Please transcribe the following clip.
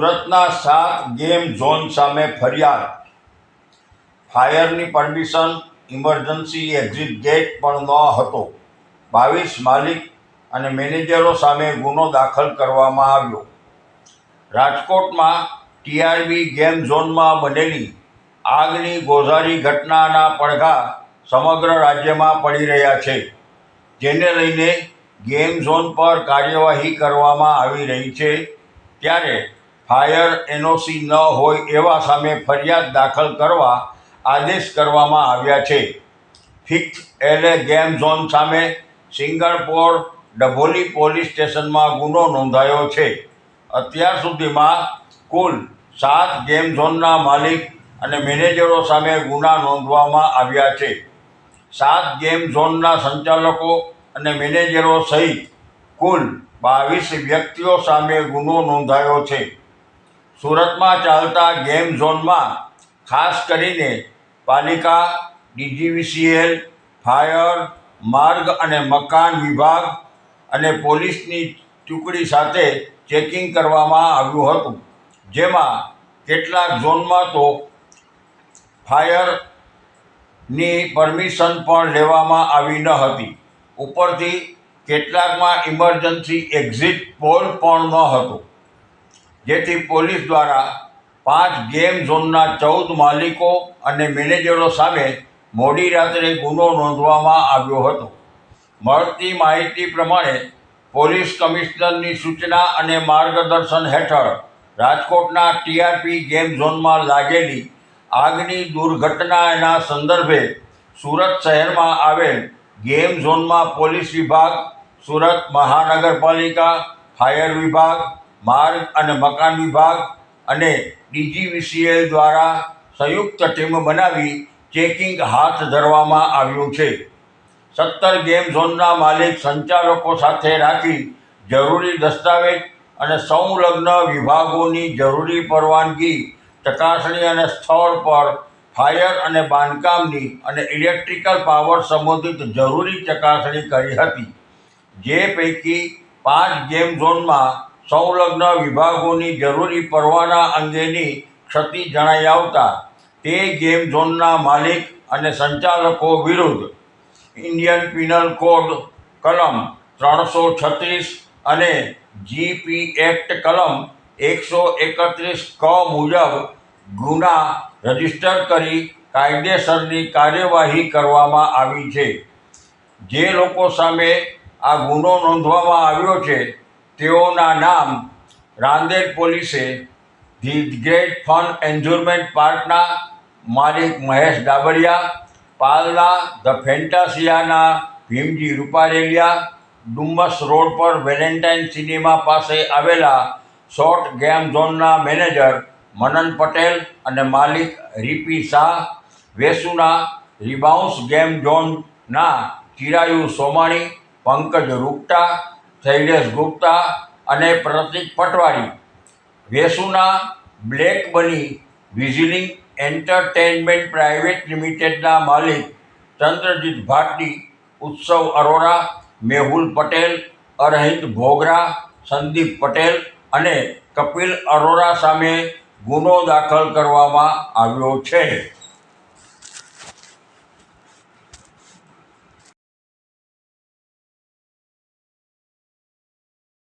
સુરતના સાત game zone સામે ફરિયાદ. ફાયરની પરમિશન, ઇમરજન્સી એક્ઝિટ ગેટ પણ ન હતો. બાવીસ માલિક અને મેનેજરો સામે ગુનો દાખલ કરવામાં આવ્યો. રાજકોટમાં ટીઆરબી ગેમ ઝોનમાં બનેલી આગની ગોઝારી ઘટનાના પડઘા સમગ્ર રાજ્યમાં પડી રહ્યા છે, જેને લઈને ગેમ ઝોન પર કાર્યવાહી કરવામાં આવી રહી છે. ત્યારે ફાયર એનઓસી ન હોય એવા સામે ફરિયાદ દાખલ કરવા આદેશ કરવામાં આવ્યા છે. ફિક્સ એલે ગેમ ઝોન સામે સિંગણપોર ડભોલી પોલીસ સ્ટેશનમાં ગુનો નોંધાયો છે. અત્યાર સુધીમાં કુલ સાત ગેમ ઝોનના માલિક અને મેનેજરો સામે ગુના નોંધવામાં આવ્યા છે. સાત ગેમ ઝોનના સંચાલકો અને મેનેજરો સહિત કુલ બાવીસ વ્યક્તિઓ સામે ગુનો નોંધાયો છે. સુરતમાં ચાલતા ગેમ ઝોનમાં ખાસ કરીને પાલિકા, ડીજીવીસીએલ, ફાયર, માર્ગ અને મકાન વિભાગ અને પોલીસની ટુકડી સાથે ચેકિંગ કરવામાં આવ્યું હતું. જેમાં કેટલાક ઝોનમાં તો ફાયરની પરમિશન પણ લેવામાં આવી ન હતી. ઉપરથી કેટલાકમાં ઇમરજન્સી એક્ઝિટ પોલ પણ ન હતો. જેથી પોલીસ દ્વારા પાંચ ગેમ ઝોનના ચૌદ માલિકો અને મેનેજરો સામે મોડી રાત્રે ગુનો નોંધવામાં આવ્યો હતો. મળતી માહિતી પ્રમાણે પોલીસ કમિશનરની સૂચના અને માર્ગદર્શન હેઠળ રાજકોટના ટીઆરપી ગેમ ઝોનમાં લાગેલી આગની દુર્ઘટનાના સંદર્ભે સુરત શહેરમાં આવેલ ગેમ ઝોનમાં પોલીસ વિભાગ, સુરત મહાનગરપાલિકા, ફાયર વિભાગ માર્ગ અને મકાન વિભાગ અને ડીજીવીસીએલ દ્વારા સંયુક્ત ટીમ બનાવી ચેકિંગ હાથ ધરવામાં આવ્યું છે. સત્તર ગેમ ઝોનના માલિક સંચાલકો સાથે રાખી જરૂરી દસ્તાવેજ અને સંલગ્ન વિભાગોની જરૂરી પરવાનગી, ચકાસણી અને સ્થળ પર ફાયર અને બાંધકામની અને ઇલેક્ટ્રિકલ પાવર સંબંધિત જરૂરી ચકાસણી કરી હતી. જે પૈકી પાંચ ગેમ ઝોનમાં સંલગ્ન વિભાગોની જરૂરી પરવાના અંગેની ક્ષતિ જણાઈ આવતા તે ગેમ ઝોનના માલિક અને સંચાલકો વિરુદ્ધ ઇન્ડિયન પિનલ કોડ કલમ ત્રણસો છત્રીસ અને જીપી એક્ટ કલમ એકસો એકત્રીસ ક મુજબ ગુના રજિસ્ટર કરી કાયદેસરની કાર્યવાહી કરવામાં આવી છે. જે લોકો સામે આ ગુનો નોંધવામાં આવ્યો છે તેઓના નામ રાંદેર પોલીસે ધી ગ્રેટ ફન એન્જોયમેન્ટ પાર્કના માલિક મહેશ ડાબરિયા પાલના, ધ ફેન્ટાસિયાના ભીમજી રૂપારેલિયા, ડુમ્મસ રોડ પર વેલેન્ટાઇન સિનેમા પાસે આવેલા શોર્ટ ગેમ ઝોનના મેનેજર મનન પટેલ અને માલિક રીપી શાહ, વેસુના રિબાઉન્સ ગેમ ઝોનના ચિરાયુ સોમાણી, પંકજ રૂપટા શૈલેષ ગુપ્તા અને પ્રતિક પટવારી. વેસુના બ્લેક બની વિઝિલિંગ એન્ટરટેનમેન્ટ પ્રાઇવેટ લિમિટેડના માલિક ચંદ્રજીત ભાટી, ઉત્સવ અરોરા, મેહુલ પટેલ અરહિત ભોગરા, સંદીપ પટેલ અને કપિલ અરોરા સામે ગુનો દાખલ કરવામાં આવ્યો છે.